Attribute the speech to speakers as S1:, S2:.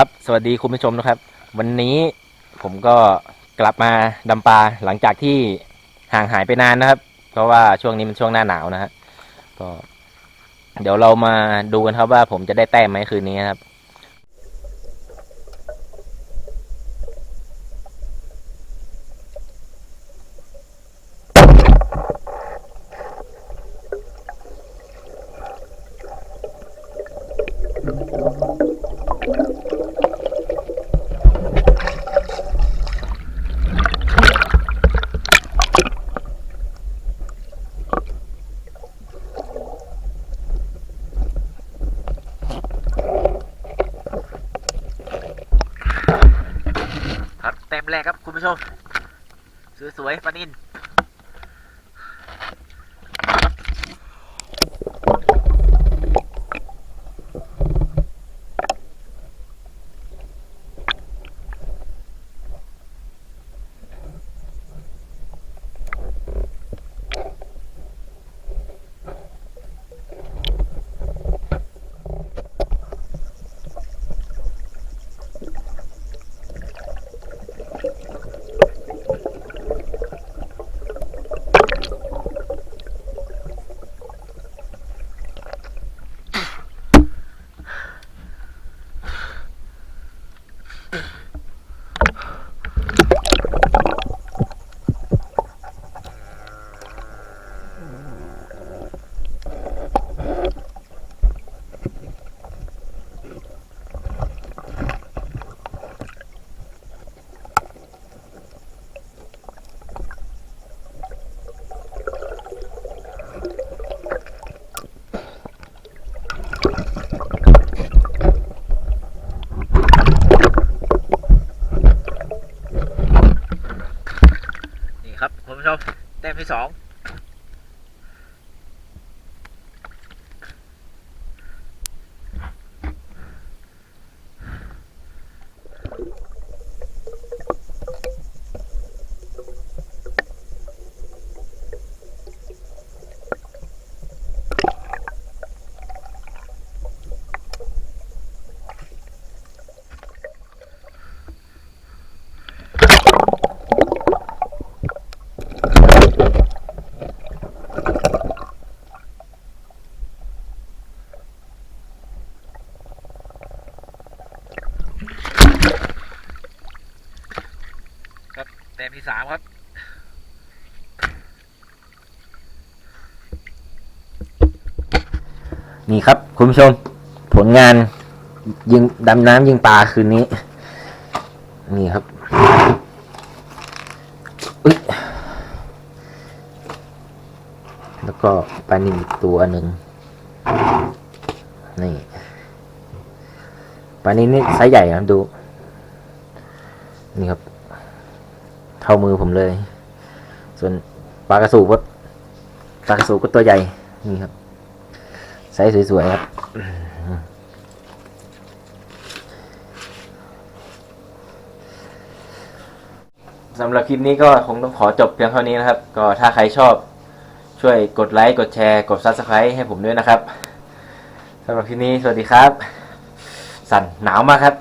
S1: ครับสวัสดีคุณผู้ชมนะครับ วันนี้ผมก็กลับมาดำปลาหลังจากที่ห่างหายไปนานนะครับ เพราะว่าช่วงนี้มันช่วงหน้าหนาวนะฮะก็ เดี๋ยวเรามาดูกันครับว่าผมจะได้แต้มไหมคืนนี้นะครับ แต้มแรกครับคุณผู้ชม สวยๆปานิน Yeah. ที่สอง พี่สามครับ นี่ครับ คุณผู้ชม ผลงาน ยิงดำน้ำยิงปลาคืนนี้ นี่ครับอุ๊ยแล้วก็ปลานิลอีกตัวหนึ่งนี่ปลานิลนี่ไซส์ใหญ่ครับดู นี่ครับ เท่ามือผมเลย ส่วนปลากระสูบก็ปลากระสูบก็ตัวใหญ่นี่ครับไซส์สวยๆครับสำหรับคลิปนี้ก็คงต้องขอจบเพียงเท่านี้นะครับ ก็ถ้าใครชอบช่วยกดไลค์ กดแชร์ กด Subscribe ให้ผมด้วยนะครับสำหรับคลิปนี้สวัสดีครับ สั่นหนาวมากครับ